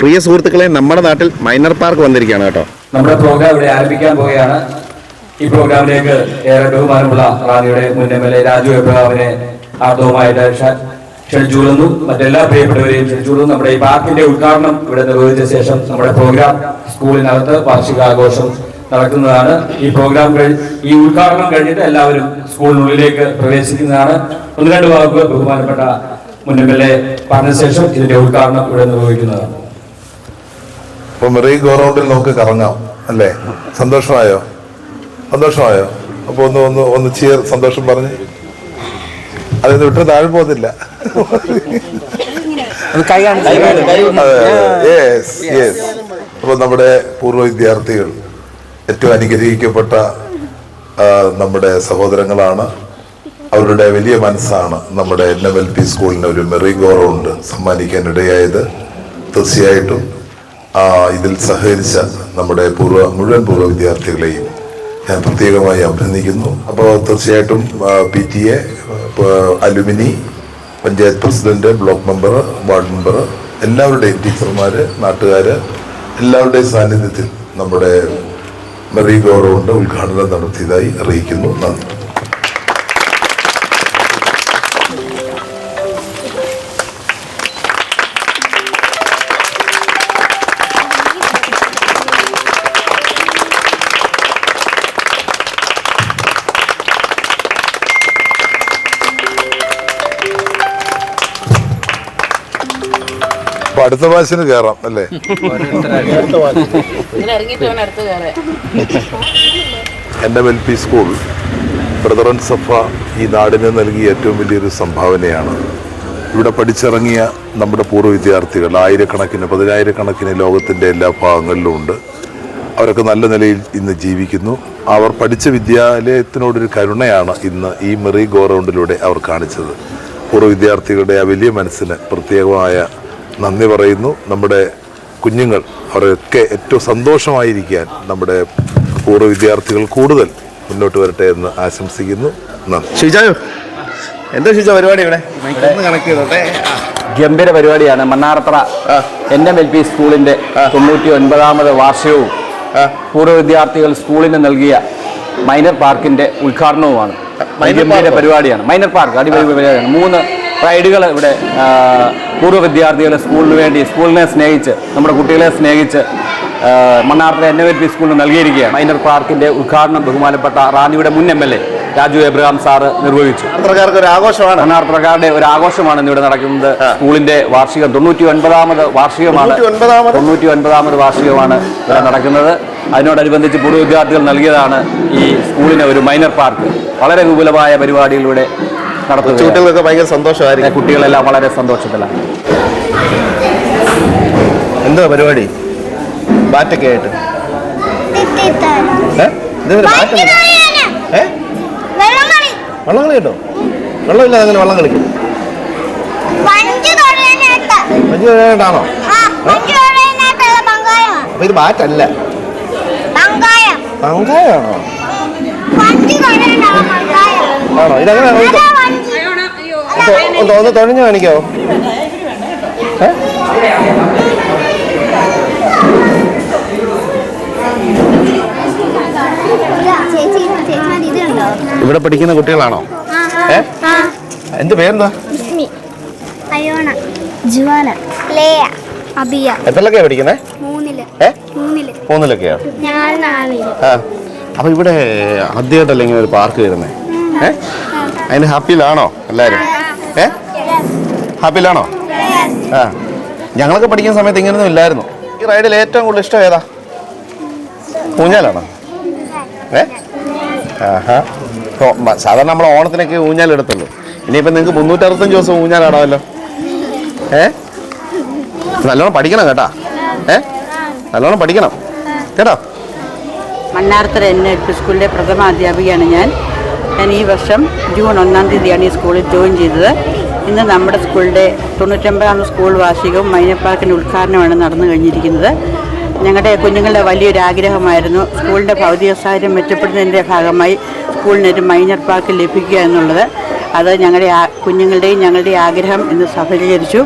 പ്രിയ സുഹൃത്തുക്കളെ നമ്മുടെ നാട്ടിൽ മൈനർ പാർക്ക് വന്നിരിക്കുകയാണ് കേട്ടോ. നമ്മുടെ പ്രോഗ്രാം ഇവിടെ ആരംഭിക്കാൻ പോവുകയാണ്. ഈ പ്രോഗ്രാമിലേക്ക് ഏറെ ബഹുമാനമുള്ള റാണിയുടെ മുൻ എം എൽ എ രാജു എബ്രഹാമിനെ ആർദവുമായിട്ട് ക്ഷ- ക്ഷണിച്ചുകൊള്ളുന്നു മറ്റെല്ലാ പ്രിയപ്പെട്ടവരെയും ക്ഷണിച്ചുകൊള്ളുന്നു നമ്മുടെ ഈ പാർക്കിന്റെ ഉദ്ഘാടനം ഇവിടെ നിർവഹിച്ച ശേഷം നമ്മുടെ പ്രോഗ്രാം സ്കൂളിനകത്ത് വാർഷികാഘോഷം നടക്കുന്നതാണ്. ഈ പ്രോഗ്രാം ഈ ഉദ്ഘാടനം കഴിഞ്ഞിട്ട് എല്ലാവരും സ്കൂളിനുള്ളിലേക്ക് പ്രവേശിക്കുന്നതാണ്. ഒന്ന് രണ്ട് വാക്കുകൾ ബഹുമാനപ്പെട്ട മുൻ എം എൽ എ പറഞ്ഞ ശേഷം ഇതിന്റെ ഉദ്ഘാടനം ഇവിടെ നിർവഹിക്കുന്നതാണ്. അപ്പൊ മെറി ഗോറൗണ്ടിൽ നമുക്ക് കറങ്ങാം അല്ലേ? സന്തോഷമായോ? സന്തോഷമായോ? അപ്പൊ ഒന്ന് ഒന്ന് ഒന്ന് ചിയർ സന്തോഷം പറഞ്ഞ്. അതിന് വിട്ട് താഴെ പോകുന്നില്ല യെസ് അപ്പൊ നമ്മുടെ പൂർവ വിദ്യാർത്ഥികൾ ഏറ്റവും അനുഗ്രഹിക്കപ്പെട്ട നമ്മുടെ സഹോദരങ്ങളാണ്. അവരുടെ വലിയ മനസ്സാണ് നമ്മുടെ എൻ എം എൽ പി സ്കൂളിന് ഒരു മെറി ഗോറൗണ്ട് സമ്മാനിക്കാനിടയായത് സമ്മാനിക്കാൻ ഇടയായത്. തീർച്ചയായിട്ടും ഇതിൽ സഹകരിച്ച നമ്മുടെ പൂർവ മുഴുവൻ പൂർവ വിദ്യാർത്ഥികളെയും ഞാൻ പ്രത്യേകമായി അഭിനന്ദിക്കുന്നു. അപ്പോൾ തീർച്ചയായിട്ടും P T A alumni panchayat president block member ward member എല്ലാവരുടെയും ടീച്ചർമാർ നാട്ടുകാർ എല്ലാവരുടെയും സാന്നിധ്യത്തിൽ നമ്മുടെ മെറി ഗൗരവുണ്ട് ഉദ്ഘാടനം നടത്തിയതായി അറിയിക്കുന്നു. നന്ദി. അപ്പൊ അടുത്ത വാശിന് കയറാം അല്ലേ? N M L P school Brethren Safa ഈ നാടിന് നൽകിയ ഏറ്റവും വലിയൊരു സംഭാവനയാണ്. ഇവിടെ പഠിച്ചിറങ്ങിയ നമ്മുടെ പൂർവ വിദ്യാർത്ഥികൾ ആയിരക്കണക്കിന് പതിനായിരക്കണക്കിന് ലോകത്തിന്റെ എല്ലാ ഭാഗങ്ങളിലും ഉണ്ട്. അവരൊക്കെ നല്ല നിലയിൽ ഇന്ന് ജീവിക്കുന്നു. അവർ പഠിച്ച വിദ്യാലയത്തിനോടൊരു കരുണയാണ് ഇന്ന് ഈ മെറി ഗോ റൗണ്ടിലൂടെ അവർ കാണിച്ചത്. പൂർവ വിദ്യാർത്ഥികളുടെ ആ വലിയ മനസ്സിന് പ്രത്യേകമായ നന്ദി പറയുന്നു. നമ്മുടെ കുഞ്ഞുങ്ങൾ അവരൊക്കെ ഏറ്റവും സന്തോഷമായിരിക്കാൻ നമ്മുടെ പൂർവ വിദ്യാർത്ഥികൾ കൂടുതൽ മുന്നോട്ട് വരട്ടെ എന്ന് ആശംസിക്കുന്നു. നന്ദി. ഷിജായോ എന്താ ഷിജ പരിപാടി ഇവിടെ? ഒന്ന് കണക്ട് ചെയ്തോട്ടെ. ഗംഭീര പരിപാടിയാണ്. Mannarathara N M L P സ്കൂളിന്റെ തൊണ്ണൂറ്റി ഒൻപതാമത് വാർഷികവും പൂർവ വിദ്യാർത്ഥികൾ സ്കൂളിന് നൽകിയ മൈനർ പാർക്കിന്റെ ഉദ്ഘാടനവുമാണ്. മൈനർ ഗംഭീര? പരിപാടിയാണ്. മൈനർ പാർക്ക് അടിപൊളി പരിപാടിയാണ്. മൂന്ന് റൈഡുകൾ ഇവിടെ പൂർവ വിദ്യാർത്ഥികളെ സ്കൂളിന് വേണ്ടി സ്കൂളിനെ സ്നേഹിച്ച് നമ്മുടെ കുട്ടികളെ സ്നേഹിച്ച് മണ്ണാർത്തിലെ എൻ എ പി സ്കൂളിന് നൽകിയിരിക്കുകയാണ്. മൈനർ പാർക്കിന്റെ ഉദ്ഘാടനം ബഹുമാനപ്പെട്ട റാന്നിയുടെ മുൻ M L A Raju Abraham sir നിർവഹിച്ചു. ഒരു ആഘോഷമാണ്. മണ്ണാർത്തക്കാരുടെ ഒരു ആഘോഷമാണ് ഇന്നിവിടെ നടക്കുന്നത്. സ്കൂളിന്റെ വാർഷികം തൊണ്ണൂറ്റി ഒൻപതാമത് വാർഷികമാണ്. 99 തൊണ്ണൂറ്റി ഒൻപതാമത് വാർഷികമാണ് ഇവിടെ നടക്കുന്നത്. അതിനോടനുബന്ധിച്ച് പൂർവ വിദ്യാർത്ഥികൾ നൽകിയതാണ് ഈ സ്കൂളിന് ഒരു മൈനർ പാർക്ക് വളരെ വിപുലമായ പരിപാടിയിലൂടെ നടത്തുക കുട്ടികൾക്കൊക്കെ ഭയങ്കര സന്തോഷമായിരിക്കും. കുട്ടികളെല്ലാം വളരെ സന്തോഷത്തിലാണ്. എന്തോ പരിപാടി? ബാറ്റൊക്കെ ആയിട്ട്. വള്ളം കളി. കേട്ടോ? വെള്ളമില്ലാതെ അങ്ങനെ വള്ളം കളിക്കും. പഞ്ചു പങ്കായമാണ് അപ്പൊ ഇത് ബാറ്റല്ല. പങ്കായം പങ്കായാണോ ആണോ? ഇതങ്ങനെ ഒന്ന് തൊഴിഞ്ഞു കാണിക്കാവോ ഏ? ചേച്ചി ഇത് കണ്ടോ ഇവിടെ പഠിക്കുന്ന കുട്ടികളാണോ? ഏ? എന്ത് പേരെന്താ? അയോണ. ജുവാന. ലേയ. അബിയ. എത്രലൊക്കെയാ പഠിക്കുന്നേ? മൂന്നിൽ. ഏ? മൂന്നിൽ. മൂന്നിലൊക്കെയാ? ഞാൻ നാലിൽ. ആ. അപ്പൊ ഇവിടെ ആദ്യമായിട്ടല്ലേ ഇങ്ങനെ ഒരു പാർക്ക് വരുന്നേ? ഏ? അതിന് ഹാപ്പിയിലാണോ എല്ലാരും? ഏ? ഹാപ്പിയിലാണോ? ആ. ഞങ്ങളൊക്കെ പഠിക്കുന്ന സമയത്ത് ഇങ്ങനൊന്നും ഇല്ലായിരുന്നു. ഈ റൈഡിൽ ഏറ്റവും കൂടുതൽ ഇഷ്ടം ഏതാ? ഊഞ്ഞാലാണോ? ഏ? ആഹാ. സാധാരണ നമ്മൾ ഓണത്തിനൊക്കെ ഊഞ്ഞാൽ എടുത്തുള്ളൂ. ഇനിയിപ്പോൾ നിങ്ങൾക്ക് മുന്നൂറ്ററുപത്തഞ്ച് ദിവസം ഊഞ്ഞാലാടാമല്ലോ. ഏ? നല്ലോണം പഠിക്കണം കേട്ടാ. ഏ? നല്ലോണം പഠിക്കണം. കേട്ടോ? മണ്ണാർത്തറ എൻ എൽ പി സ്കൂളിലെ പ്രഥമ അധ്യാപികയാണ് ഞാൻ. ഞാൻ ഈ വർഷം ജൂൺ ഒന്നാം തീയതിയാണ് ഈ സ്കൂളിൽ ജോയിൻ ചെയ്തത്. ഇന്ന് നമ്മുടെ സ്കൂളിന്റെ തൊണ്ണൂറ്റൊമ്പതാം സ്കൂൾ വാർഷികവും മൈനപ്പാർക്കിന്റെ ഉദ്ഘാടനമാണ് നടന്നു കഴിഞ്ഞിരിക്കുന്നത്. ഞങ്ങളുടെ കുഞ്ഞുങ്ങളുടെ വലിയൊരു ആഗ്രഹമായിരുന്നു സ്കൂളിന്റെ ഭൗതിക സാഹചര്യം മെച്ചപ്പെടുന്നതിന്റെ ഭാഗമായി സ്കൂളിനൊരു മൈനർ പാർക്ക് ലഭിക്കുക എന്നുള്ളത്. അത് ഞങ്ങളുടെ കുഞ്ഞുങ്ങളുടെയും ഞങ്ങളുടെയും ആഗ്രഹം ഇന്ന് സഫലീകരിച്ചു.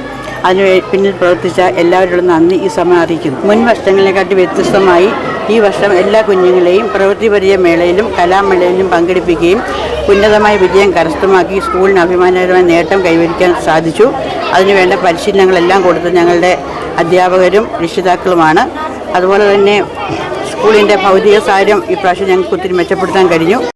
അതിന് പിന്നിൽ പ്രവർത്തിച്ച എല്ലാവരോടും നന്ദി ഈ സമയം അറിയിക്കുന്നു. മുൻ വർഷങ്ങളെക്കാട്ടി വ്യത്യസ്തമായി ഈ വർഷം എല്ലാ കുഞ്ഞുങ്ങളെയും പ്രവൃത്തിപരിചയ മേളയിലും കലാമേളയിലും പങ്കെടുപ്പിക്കുകയും ഉന്നതമായ വിജയം കരസ്ഥമാക്കി സ്കൂളിന് അഭിമാനകരമായ നേട്ടം കൈവരിക്കാൻ സാധിച്ചു. അതിനുവേണ്ട പരിശീലനങ്ങളെല്ലാം കൊടുത്ത് ഞങ്ങളുടെ അധ്യാപകരും രക്ഷിതാക്കളുമാണ്. അതുപോലെ തന്നെ സ്കൂളിന്റെ ഭൗതിക സാഹചര്യം ഇപ്രാവശ്യം ഞങ്ങൾക്ക് ഒത്തിരി മെച്ചപ്പെടുത്താൻ കഴിഞ്ഞു.